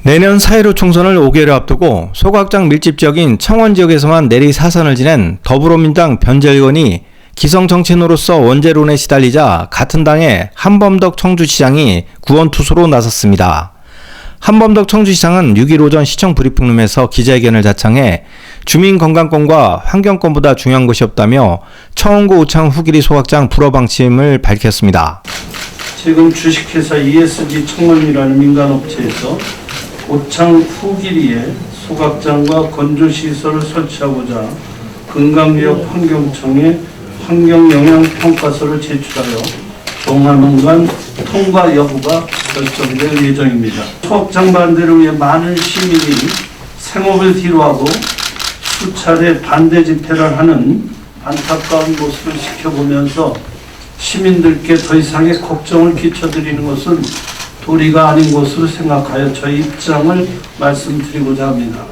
내년 4.15 총선을 5개월 앞두고 소각장 밀집 지역인 청원 지역에서만 내리 사선을 지낸 더불어민주당 변재 의원이 기성 정치인으로서 원재론에 시달리자 같은 당의 한범덕 청주시장이 구원투수로 나섰습니다. 한범덕 청주시장은 6일 오전 시청 브리핑룸에서 기자회견을 자청해 주민 건강권과 환경권보다 중요한 것이 없다며 청원구 오창 후기리 소각장 불허 방침을 밝혔습니다. 지금 주식회사 ESG 청원이라는 민간업체에서 오창 후기리에 소각장과 건조시설을 설치하고자 금강지역 환경청에 환경영향평가서를 제출하여 동한원간 통과 여부가 결정될 예정입니다. 소각장 반대를 위해 많은 시민이 생업을 뒤로하고 수차례 반대 집회를 하는 안타까운 모습을 지켜보면서 시민들께 더 이상의 걱정을 끼쳐드리는 것은 도리가 아닌 것으로 생각하여 저희 입장을 말씀드리고자 합니다.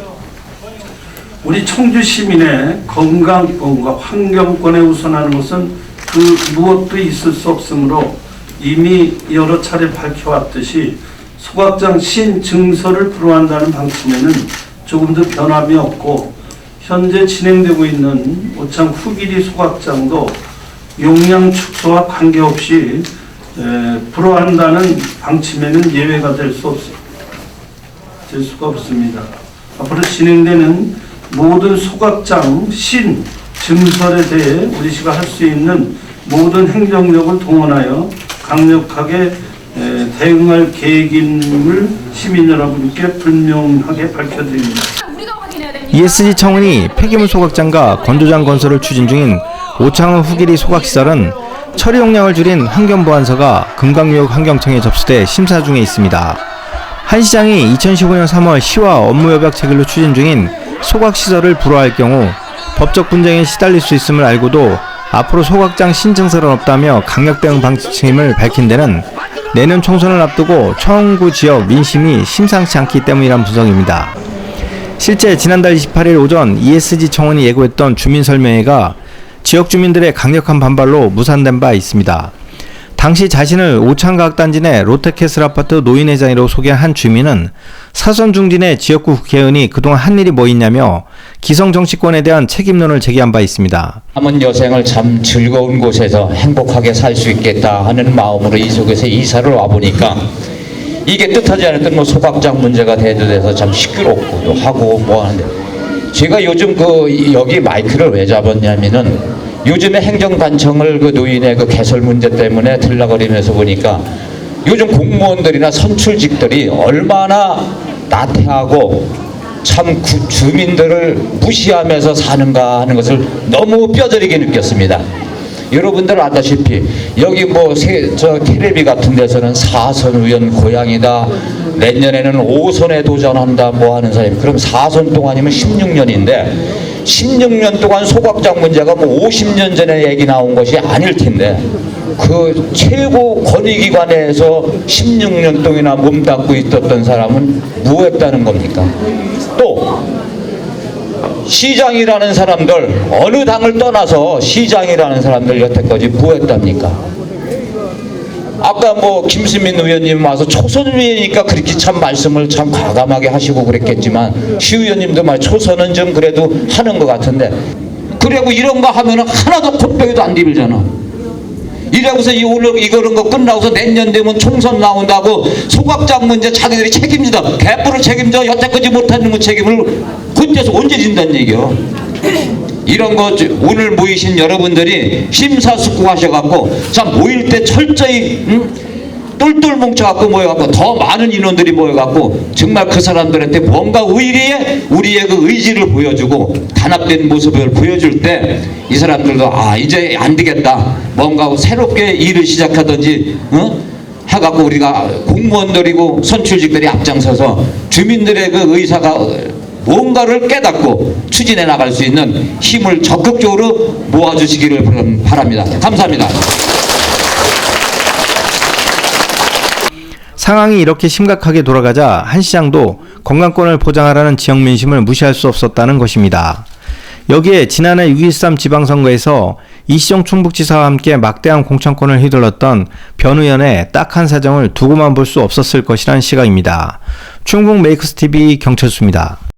우리 청주 시민의 건강권과 환경권에 우선하는 것은 그 무엇도 있을 수 없으므로 이미 여러 차례 밝혀왔듯이 소각장 신 증서를 불허한다는 방침에는 조금 더 변함이 없고 현재 진행되고 있는 오창 후기리 소각장도 용량 축소와 관계없이 에, 불허한다는 방침에는 예외가 될 수 없, 될 수가 없습니다. 앞으로 진행되는 모든 소각장 신 증설에 대해 우리 시가 할 수 있는 모든 행정력을 동원하여 강력하게 에, 대응할 계획임을 시민 여러분께 분명하게 밝혀드립니다. ESG 청원이 폐기물 소각장과 건조장 건설을 추진 중인 오창원 후기리 소각시설은 처리 용량을 줄인 환경보안서가 금강유역 환경청에 접수돼 심사 중에 있습니다. 한 시장이 2015년 3월 시와 업무협약 체결로 추진 중인 소각시설을 불허할 경우 법적 분쟁에 시달릴 수 있음을 알고도 앞으로 소각장 신증설은 없다며 강력 대응 방침을 밝힌 데는 내년 총선을 앞두고 청구 지역 민심이 심상치 않기 때문이란 분석입니다. 실제 지난달 28일 오전 ESG 청원이 예고했던 주민 설명회가 지역 주민들의 강력한 반발로 무산된 바 있습니다. 당시 자신을 오창과학단지 내 롯데캐슬 아파트 노인회장으로 소개한 한 주민은 사선 중진의 지역구 국회의원이 그동안 한 일이 뭐 있냐며 기성 정치권에 대한 책임론을 제기한 바 있습니다. 남은 여생을 참 즐거운 곳에서 행복하게 살 수 있겠다 하는 마음으로 이 속에서 이사를 와 보니까 이게 뜻하지 않았던 뭐 소각장 문제가 대두돼서 참 시끄럽고도 하고 뭐 하는데 제가 요즘 그 여기 마이크를 왜 잡았냐면은 요즘에 행정단청을 그 노인의 그 개설 문제 때문에 들락거리면서 보니까 요즘 공무원들이나 선출직들이 얼마나 나태하고 참 구- 주민들을 무시하면서 사는가 하는 것을 너무 뼈저리게 느꼈습니다. 여러분들 아다시피 여기 뭐저 테레비 같은 데서는 사선 의원 고향이다 내년에는 5선에 도전한다 뭐 하는 사람이 그럼 4선 동안이면 16년인데 16년 동안 소각장 문제가 뭐 50년 전에 얘기 나온 것이 아닐 텐데 그 최고 권위기관에서 16년 동이나 몸담고 있었던 사람은 뭐 했다는 겁니까? 또 시장이라는 사람들 어느 당을 떠나서 시장이라는 사람들 여태까지 뭐 했답니까? 아까 뭐 김수민 의원님 와서 초선이니까 그렇게 참 말씀을 참 과감하게 하시고 그랬겠지만 시 의원님도 말 초선은 좀 그래도 하는 것 같은데 그리고 이런 거 하면은 하나도 콧배기도 안 디밀잖아. 이래고서 이 오늘 이거는 거 끝나고서 내년 되면 총선 나온다고 소각장 문제 자기들이 책임지다. 개뿔을 책임져 여태까지 못하는 거 책임을 그때서 언제 진다는 얘기요. 이런 거 저- 오늘 모이신 여러분들이 심사숙고하셔갖고 참 모일 때 철저히 응? 똘똘 뭉쳐갖고 모여갖고 더 많은 인원들이 모여갖고 정말 그 사람들한테 뭔가 의리에 우리의 그 의지를 보여주고 단합된 모습을 보여줄 때 이 사람들도 아 이제 안 되겠다 뭔가 새롭게 일을 시작하든지 어? 해갖고 우리가 공무원들이고 선출직들이 앞장서서 주민들의 그 의사가 뭔가를 깨닫고 추진해 나갈 수 있는 힘을 적극적으로 모아주시기를 바랍니다. 감사합니다. 상황이 이렇게 심각하게 돌아가자 한 시장도 건강권을 보장하라는 지역 민심을 무시할 수 없었다는 것입니다. 여기에 지난해 6.13 지방선거에서 이시정 충북지사와 함께 막대한 공천권을 휘둘렀던 변 의원의 딱한 사정을 두고만 볼 수 없었을 것이란 시각입니다. 충북 메이크스 TV 경철수입니다.